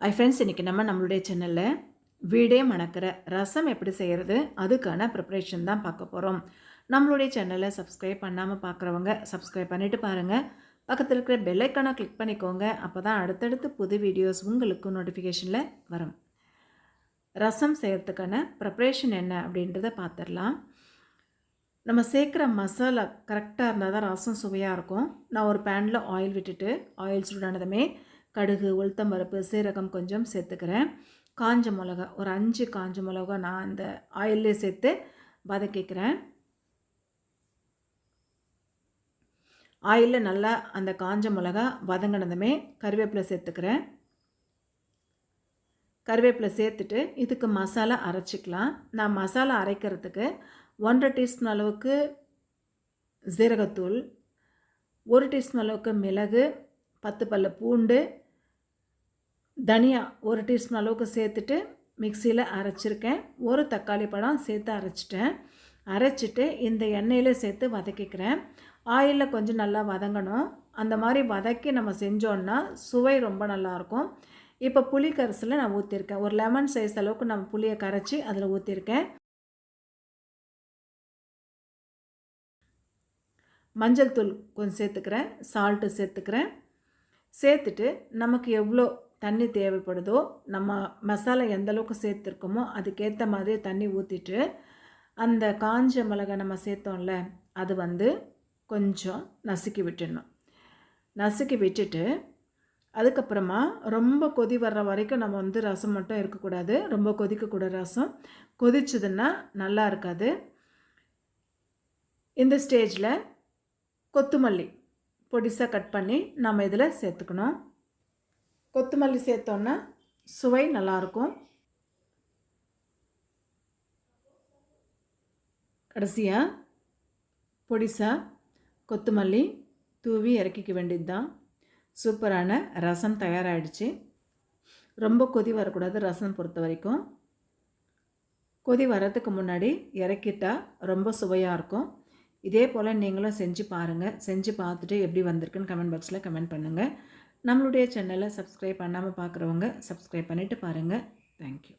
ஐ friends இன்றைக்கி நம்ம நம்மளுடைய சேனலில் வீடே மணக்கிற ரசம் எப்படி செய்கிறது அதுக்கான ப்ரிப்ரேஷன் தான் பார்க்க போகிறோம் நம்மளுடைய சேனலை சப்ஸ்கிரைப் பண்ணாமல் பார்க்குறவங்க சப்ஸ்கிரைப் பண்ணிவிட்டு பாருங்கள் பக்கத்தில் இருக்கிற பெல்லைக்கானை கிளிக் பண்ணிக்கோங்க. அப்போ தான் அடுத்தடுத்து புது வீடியோஸ் உங்களுக்கு நோட்டிஃபிகேஷனில் வரும். ரசம் செய்கிறதுக்கான ப்ரிப்ரேஷன் என்ன அப்படின்றத பார்த்துடலாம் நம்ம சேர்க்குற மசாலா கரெக்டாக இருந்தால் தான் ரசம் சுவையாக இருக்கும். நான் ஒரு பேனில் ஆயில் விட்டுட்டு ஆயில் சூடானதுமே கடுகு உளுத்தம்பருப்பு சீரகம் கொஞ்சம் சேர்த்துக்கிறேன். காஞ்ச மிளகா ஒரு அஞ்சு காஞ்ச மிளகா நான் அந்த ஆயிலே சேர்த்து வதக்கிக்கிறேன். ஆயிலில் நல்லா அந்த காஞ்ச மிளகா வதங்கினதுமே கருவேப்பிலை சேர்த்துக்கிறேன். கருவேப்பிலை சேர்த்துட்டு இதுக்கு மசாலா அரைச்சிக்கலாம். நான் மசாலா அரைக்கிறதுக்கு ஒன்றரை டீஸ்பூன் அளவுக்கு ஜீரகத்தூள் ஒரு டீஸ்பூன் அளவுக்கு மிளகு பத்து பல்ல பூண்டு தனியா ஒரு டீஸ்பூன் அளவுக்கு சேர்த்துட்டு மிக்சியில் அரைச்சிருக்கேன். ஒரு தக்காளி பழம் சேர்த்து அரைச்சிட்டேன். அரைச்சிட்டு இந்த எண்ணெயில் சேர்த்து வதக்கிக்கிறேன். ஆயிலில் கொஞ்சம் நல்லா வதங்கணும். அந்த மாதிரி வதக்கி நம்ம செஞ்சோன்னா சுவை ரொம்ப நல்லாயிருக்கும். இப்போ புளி கரைசலில் நான் ஊற்றிருக்கேன் ஒரு லெமன் சைஸ் அளவுக்கு நம்ம புளியை கரைச்சி அதில் ஊற்றிருக்கேன் மஞ்சள் தூள் கொஞ்சம் சேர்த்துக்கிறேன். சால்ட்டு சேர்த்துக்கிறேன். சேர்த்துட்டு நமக்கு எவ்வளோ தண்ணி தேவைப்படுதோ நம்ம மசாலா எந்த அளவுக்கு சேர்த்துருக்கோமோ அதுக்கேற்ற மாதிரி தண்ணி ஊற்றிட்டு அந்த காஞ்ச மிளகா நம்ம சேர்த்தோம்ல அது வந்து கொஞ்சம் நசுக்கி விட்டுடணும். நசுக்கி விட்டுட்டு அதுக்கப்புறமா ரொம்ப கொதி வர்ற வரைக்கும் நம்ம வந்து ரசம் மட்டும் இருக்கக்கூடாது. ரொம்ப கொதிக்கக்கூட ரசம். கொதிச்சதுன்னா நல்லா இருக்காது. இந்த ஸ்டேஜில் கொத்துமல்லி. பொடிசாக கட் பண்ணி நம்ம இதில் சேர்த்துக்கணும். கொத்தமல்லி சேர்த்தோன்னா சுவை நல்லாயிருக்கும். கடைசியாக பொடிசாக கொத்தமல்லி தூவி இறக்கிக்க வேண்டியது தான் சூப்பரான ரசம் தயாராகிடுச்சு ரொம்ப கொதி வரக்கூடாது ரசம் பொறுத்த வரைக்கும். கொதி வரத்துக்கு முன்னாடி இறக்கிட்டால் ரொம்ப சுவையாக இருக்கும். இதே போல் நீங்களும் செஞ்சு பாருங்கள் செஞ்சு பார்த்துட்டு எப்படி வந்திருக்குன்னு கமெண்ட் பாக்ஸில் கமெண்ட் பண்ணுங்கள் நம்மளுடைய சேனலை சப்ஸ்கிரைப் பண்ணாமல் பார்க்குறவங்க சப்ஸ்கிரைப் பண்ணிவிட்டு பாருங்கள் தேங்க்யூ